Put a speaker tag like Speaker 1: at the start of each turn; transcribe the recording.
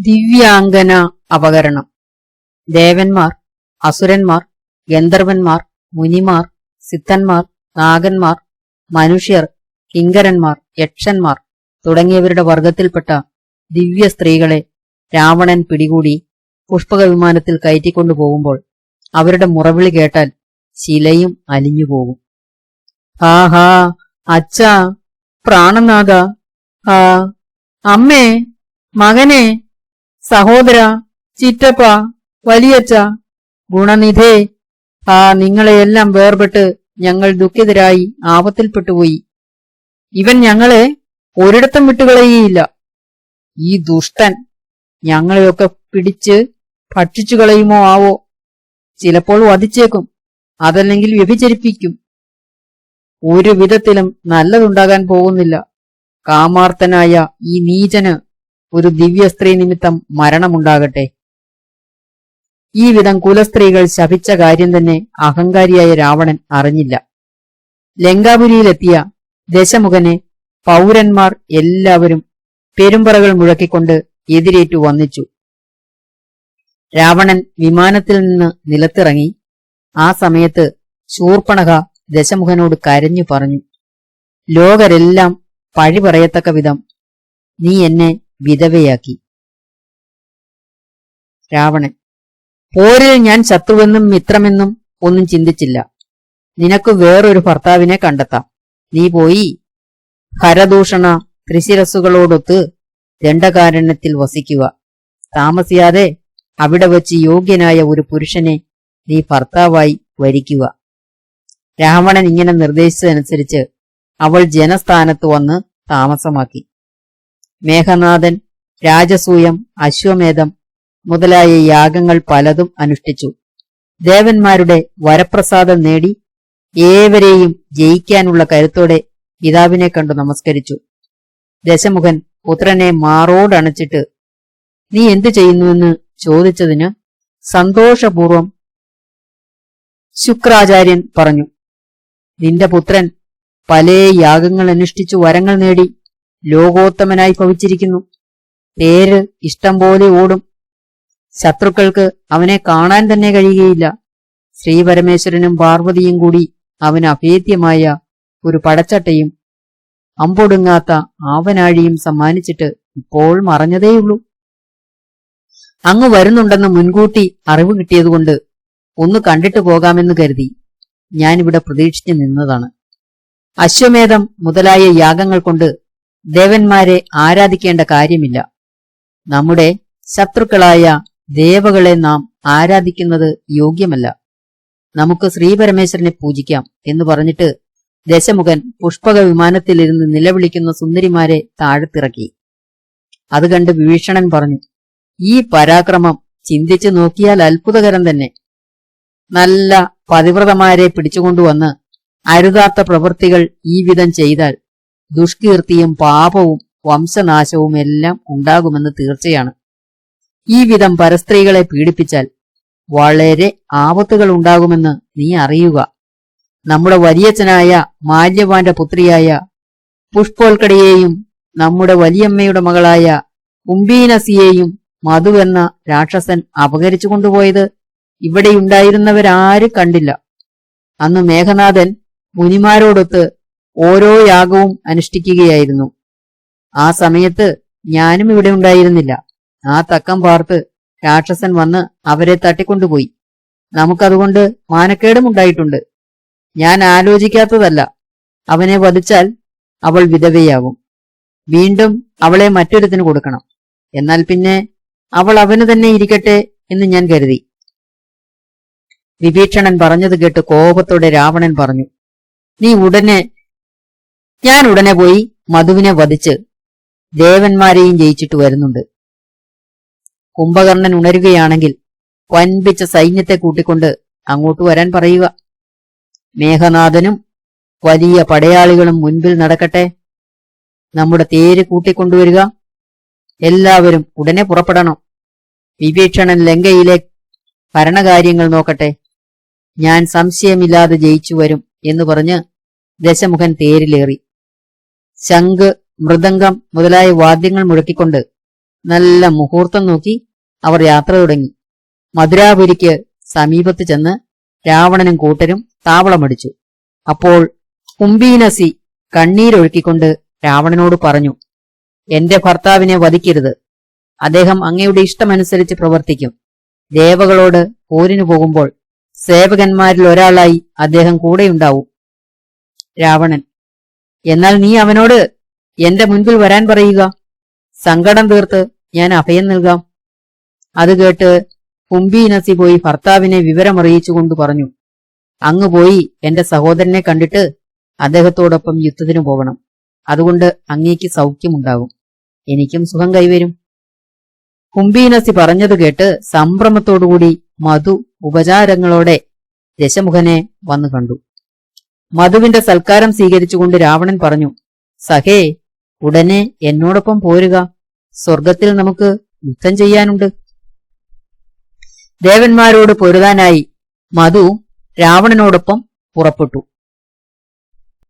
Speaker 1: ദിവ്യാംഗന അപകരണം ദേവന്മാർ അസുരന്മാർ ഗന്ധർവന്മാർ മുനിമാർ സിദ്ധന്മാർ നാഗന്മാർ മനുഷ്യർ കിങ്കരന്മാർ യക്ഷന്മാർ തുടങ്ങിയവരുടെ വർഗത്തിൽപ്പെട്ട ദിവ്യ സ്ത്രീകളെ രാവണൻ പിടികൂടി പുഷ്പക വിമാനത്തിൽ കയറ്റിക്കൊണ്ടുപോകുമ്പോൾ അവരുടെ മുറവിളി കേട്ടാൽ ശിലയും അലിഞ്ഞുപോകും ഹാ ഹാ അച്ഛാ പ്രാണനാഥ ഹാ അമ്മേ മകനെ സഹോദര ചിറ്റപ്പ വലിയച്ച ഗുണനിധേ ആ നിങ്ങളെയെല്ലാം വേർപെട്ട് ഞങ്ങൾ ദുഃഖിതരായി ആപത്തിൽപ്പെട്ടുപോയി. ഇവൻ ഞങ്ങളെ ഒരിടത്തും വിട്ടുകളയുകയില്ല. ഈ ദുഷ്ടൻ ഞങ്ങളെയൊക്കെ പിടിച്ച് ഭക്ഷിച്ചു കളയുമോ ആവോ? ചിലപ്പോൾ വധിച്ചേക്കും അതല്ലെങ്കിൽ വ്യഭിചരിപ്പിക്കും. ഒരു വിധത്തിലും നല്ലതുണ്ടാകാൻ പോകുന്നില്ല. കാമാർത്തനായ ഈ നീചന് ഒരു ദിവ്യ സ്ത്രീ നിമിത്തം മരണമുണ്ടാകട്ടെ. ഈ വിധം കുലസ്ത്രീകൾ ശപിച്ച കാര്യം തന്നെ അഹങ്കാരിയായ രാവണൻ അറിഞ്ഞില്ല. ലങ്കാപുരിയിലെത്തിയ ദശമുഖനെ പൗരന്മാർ എല്ലാവരും പെരുമ്പറകൾ മുഴക്കിക്കൊണ്ട് എതിരേറ്റു വന്നിച്ചു. രാവണൻ വിമാനത്തിൽ നിന്ന് നിലത്തിറങ്ങി. ആ സമയത്ത് ശൂർപ്പണക ദശമുഖനോട് കരഞ്ഞു പറഞ്ഞു ലോകരെല്ലാം പഴി പറയത്തക്ക വിധം നീ എന്നെ വിധവയാക്കി. രാവണൻ പോരിൽ ഞാൻ ശത്രുവെന്നും മിത്രമെന്നും ഒന്നും ചിന്തിച്ചില്ല. നിനക്ക് വേറൊരു ഭർത്താവിനെ കണ്ടെത്താം. നീ പോയി ഹരദൂഷണ ത്രിശിരസുകളോടൊത്ത് ദണ്ഡകാരണ്യത്തിൽ വസിക്കുക. താമസിയാതെ അവിടെ വച്ച് യോഗ്യനായ ഒരു പുരുഷനെ നീ ഭർത്താവായി വരിക്കുക. രാവണൻ ഇങ്ങനെ നിർദ്ദേശിച്ചതനുസരിച്ച് അവൾ ജനസ്ഥാനത്ത് വന്ന് താമസമാക്കി. മേഘനാഥൻ രാജസൂയം അശ്വമേധം മുതലായ യാഗങ്ങൾ പലതും അനുഷ്ഠിച്ചു. ദേവന്മാരുടെ വരപ്രസാദം നേടി ഏവരെയും ജയിക്കാനുള്ള കരുത്തോടെ പിതാവിനെ കണ്ടു നമസ്കരിച്ചു. ദശമുഖൻ പുത്രനെ മാറോടണച്ചിട്ട് നീ എന്തു ചെയ്യുന്നുവെന്ന് ചോദിച്ചതിന് സന്തോഷപൂർവം ശുക്രാചാര്യൻ പറഞ്ഞു നിന്റെ പുത്രൻ പല യാഗങ്ങൾ അനുഷ്ഠിച്ചു വരങ്ങൾ നേടി ലോകോത്തമനായി ഭവിച്ചിരിക്കുന്നു. പേര് ഇഷ്ടം പോലെ ഓടും. ശത്രുക്കൾക്ക് അവനെ കാണാൻ തന്നെ കഴിയുകയില്ല. ശ്രീപരമേശ്വരനും പാർവതിയും കൂടി അവന് അഭേദ്യമായ ഒരു പടച്ചട്ടയും അമ്പൊടുങ്ങാത്ത ആവനാഴിയും സമ്മാനിച്ചിട്ട് ഇപ്പോൾ മറഞ്ഞതേയുള്ളൂ. അങ്ങ് വരുന്നുണ്ടെന്ന് മുൻകൂട്ടി അറിവ് കിട്ടിയതുകൊണ്ട് ഒന്ന് കണ്ടിട്ട് പോകാമെന്ന് കരുതി ഞാനിവിടെ പ്രതീക്ഷിച്ചു നിന്നതാണ്. അശ്വമേധം മുതലായ യാഗങ്ങൾ കൊണ്ട് ദേവന്മാരെ ആരാധിക്കേണ്ട കാര്യമില്ല. നമ്മുടെ ശത്രുക്കളായ ദേവകളെ നാം ആരാധിക്കുന്നത് യോഗ്യമല്ല. നമുക്ക് ശ്രീപരമേശ്വരനെ പൂജിക്കാം എന്ന് പറഞ്ഞിട്ട് ദശമുഖൻ പുഷ്പക വിമാനത്തിലിരുന്ന് നിലവിളിക്കുന്ന സുന്ദരിമാരെ താഴത്തിറക്കി. അത് കണ്ട് വിഭീഷണൻ പറഞ്ഞു ഈ പരാക്രമം ചിന്തിച്ചു നോക്കിയാൽ അത്ഭുതകരം തന്നെ. നല്ല പതിവ്രതമാരെ പിടിച്ചുകൊണ്ടുവന്ന് അരുതാത്ത പ്രവൃത്തികൾ ഈ വിധം ചെയ്താൽ ദുഷ്കീർത്തിയും പാപവും വംശനാശവും എല്ലാം ഉണ്ടാകുമെന്ന് തീർച്ചയാണ്. ഈ വിധം പരസ്ത്രീകളെ പീഡിപ്പിച്ചാൽ വളരെ ആപത്തുകൾ ഉണ്ടാകുമെന്ന് നീ അറിയുക. നമ്മുടെ വലിയച്ഛനായ മാല്യവാന്റെ പുത്രിയായ പുഷ്പോൽക്കടിയെയും നമ്മുടെ വലിയമ്മയുടെ മകളായ ഉംബീനസിയെയും മധു എന്ന രാക്ഷസൻ അപകരിച്ചു കൊണ്ടുപോയത് ഇവിടെയുണ്ടായിരുന്നവരാരും കണ്ടില്ല. അന്ന് മേഘനാഥൻ മുനിമാരോടൊത്ത് ഓരോ യാഗവും അനുഷ്ഠിക്കുകയായിരുന്നു. ആ സമയത്ത് ഞാനും ഇവിടെ ഉണ്ടായിരുന്നില്ല. ആ തക്കം പാർത്ത് രാക്ഷസൻ വന്ന് അവരെ തട്ടിക്കൊണ്ടുപോയി. നമുക്കതുകൊണ്ട് മാനക്കേടും ഉണ്ടായിട്ടുണ്ട്. ഞാൻ ആലോചിക്കാത്തതല്ല. അവനെ വധിച്ചാൽ അവൾ വിധവയാകും വീണ്ടും അവളെ മറ്റൊരുത്തിന് കൊടുക്കണം. എന്നാൽ പിന്നെ അവൾ അവന് തന്നെ ഇരിക്കട്ടെ എന്ന് ഞാൻ കരുതി. വിഭീഷണൻ പറഞ്ഞത് കേട്ട് കോപത്തോടെ രാവണൻ പറഞ്ഞു നീ ഉടനെ ഞാൻ ഉടനെ പോയി മധുവിനെ വധിച്ച് ദേവന്മാരെയും ജയിച്ചിട്ട് വരുന്നുണ്ട്. കുംഭകർണൻ ഉണരുകയാണെങ്കിൽ വൻപിച്ച സൈന്യത്തെ കൂട്ടിക്കൊണ്ട് അങ്ങോട്ട് വരാൻ പറയുക. മേഘനാഥനും വലിയ പടയാളികളും മുൻപിൽ നടക്കട്ടെ. നമ്മുടെ തേര് കൂട്ടിക്കൊണ്ടുവരിക. എല്ലാവരും ഉടനെ പുറപ്പെടണം. വിഭീഷണൻ ലങ്കയിലെ ഭരണകാര്യങ്ങൾ നോക്കട്ടെ. ഞാൻ സംശയമില്ലാതെ ജയിച്ചു വരും എന്ന് പറഞ്ഞ് ദശമുഖൻ തേരിലേറി. ശംഖ് മൃദംഗം മുതലായ വാദ്യങ്ങൾ മുഴക്കിക്കൊണ്ട് നല്ല മുഹൂർത്തം നോക്കി അവർ യാത്ര തുടങ്ങി. മധുരാപുരിക്ക് സമീപത്ത് ചെന്ന് രാവണനും കൂട്ടരും താവളമടിച്ചു. അപ്പോൾ കുംഭീനസി കണ്ണീരൊഴുക്കിക്കൊണ്ട് രാവണനോട് പറഞ്ഞു എന്റെ ഭർത്താവിനെ വധിക്കരുത്. അദ്ദേഹം അങ്ങയുടെ ഇഷ്ടമനുസരിച്ച് പ്രവർത്തിക്കും. ദേവകളോട് പോരിനു പോകുമ്പോൾ സേവകന്മാരിൽ ഒരാളായി അദ്ദേഹം കൂടെയുണ്ടാവും. രാവണൻ എന്നാൽ നീ അവനോട് എന്റെ മുൻപിൽ വരാൻ പറയുക. സങ്കടം തീർത്ത് ഞാൻ അഭയം നൽകാം. അത് കേട്ട് കുംഭീനസി പോയി ഭർത്താവിനെ വിവരമറിയിച്ചുകൊണ്ട് പറഞ്ഞു അങ്ങ് പോയി എന്റെ സഹോദരനെ കണ്ടിട്ട് അദ്ദേഹത്തോടൊപ്പം യുദ്ധത്തിനു പോകണം അതുകൊണ്ട് അങ്ങേക്ക് സൗഖ്യമുണ്ടാകും എനിക്കും സുഖം കൈവരും. കുംഭീനസി പറഞ്ഞത് കേട്ട് സംഭ്രമത്തോടുകൂടി മധു ഉപചാരങ്ങളോടെ ദശമുഖനെ വന്നു കണ്ടു. മധുവിന്റെ സൽക്കാരം സ്വീകരിച്ചുകൊണ്ട് രാവണൻ പറഞ്ഞു സഹേ ഉടനെ എന്നോടൊപ്പം പോരുക. സ്വർഗത്തിൽ നമുക്ക് യുദ്ധം ചെയ്യാനുണ്ട്. ദേവന്മാരോട് പൊരുതാനായി മധു രാവണനോടൊപ്പം പുറപ്പെട്ടു.